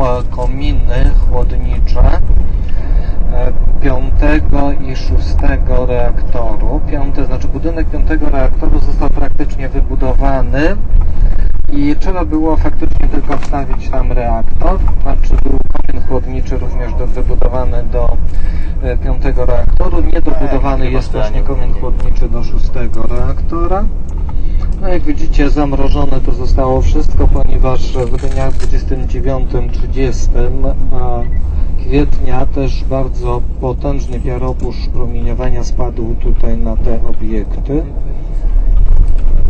e, kominy chłodnicze e, piątego i szóstego reaktoru. Piąte, znaczy budynek piątego reaktoru został praktycznie wybudowany i trzeba było faktycznie tylko wstawić tam reaktor. Znaczy był komin chłodniczy również do, wybudowany do e, piątego reaktoru. Niedobudowany jest właśnie komin chłodniczy do szóstego reaktora. No jak widzicie zamrożone to zostało wszystko, ponieważ w dniach 29-30 a, kwietnia też bardzo potężny piaropusz promieniowania spadł tutaj na te obiekty.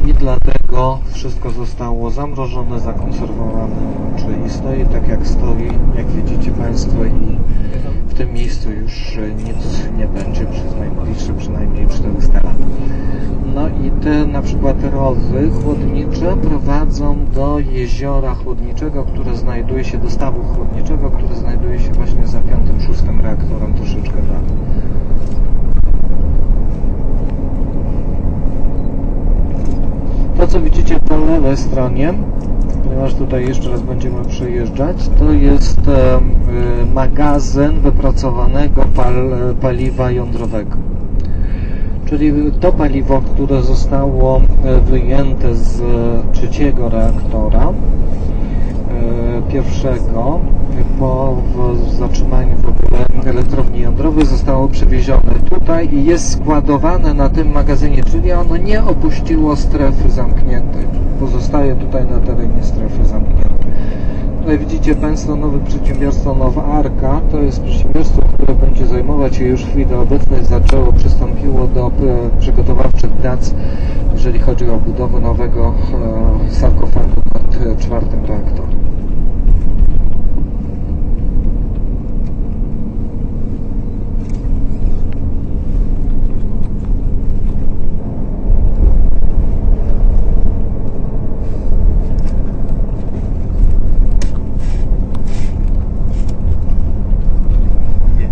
I dlatego wszystko zostało zamrożone, zakonserwowane, czyli stoi tak jak stoi, jak widzicie Państwo i w tym miejscu już nic nie będzie te na przykład rowy chłodnicze prowadzą do jeziora chłodniczego, które znajduje się, do stawu chłodniczego, które znajduje się właśnie za piątym, szóstym reaktorem troszeczkę dalej. To co widzicie po lewej stronie, ponieważ tutaj jeszcze raz będziemy przejeżdżać, to jest magazyn wypracowanego pal, paliwa jądrowego. Czyli to paliwo, które zostało e, wyjęte z e, trzeciego reaktora, e, pierwszego, po zatrzymaniu w ogóle elektrowni jądrowej zostało przewiezione tutaj i jest składowane na tym magazynie, czyli ono nie opuściło strefy zamkniętej. Pozostaje tutaj na terenie strefy zamkniętej. Tutaj widzicie Państwo nowe przedsiębiorstwo Nowa Arka. To jest przedsiębiorstwo, które będzie zajmować się już w chwili obecnej, zaczęło, przystąpiło do e, przygotowawczych prac, jeżeli chodzi o budowę nowego e, sarkofagu nad e, czwartym reaktorem. Nie.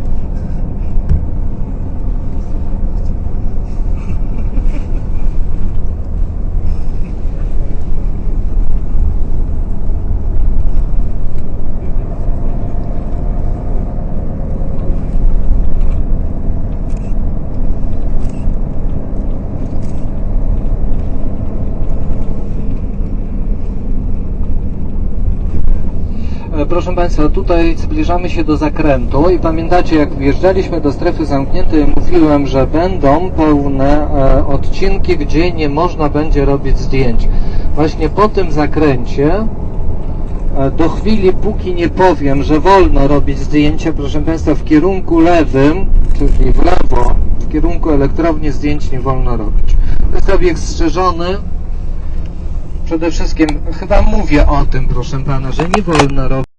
E, Proszę Państwa, tutaj zbliżamy się do zakrętu i pamiętacie, jak wjeżdżaliśmy do strefy zamkniętej, mówiłem, że będą pełne e, odcinki, gdzie nie można będzie robić zdjęć. Właśnie po tym zakręcie, e, do chwili, póki nie powiem, że wolno robić zdjęcia, proszę Państwa, w kierunku lewym, czyli w lewo, w kierunku elektrowni zdjęć nie wolno robić. To jest obiekt strzeżony, Przede wszystkim chyba mówię o tym, proszę pana, że nie wolno robić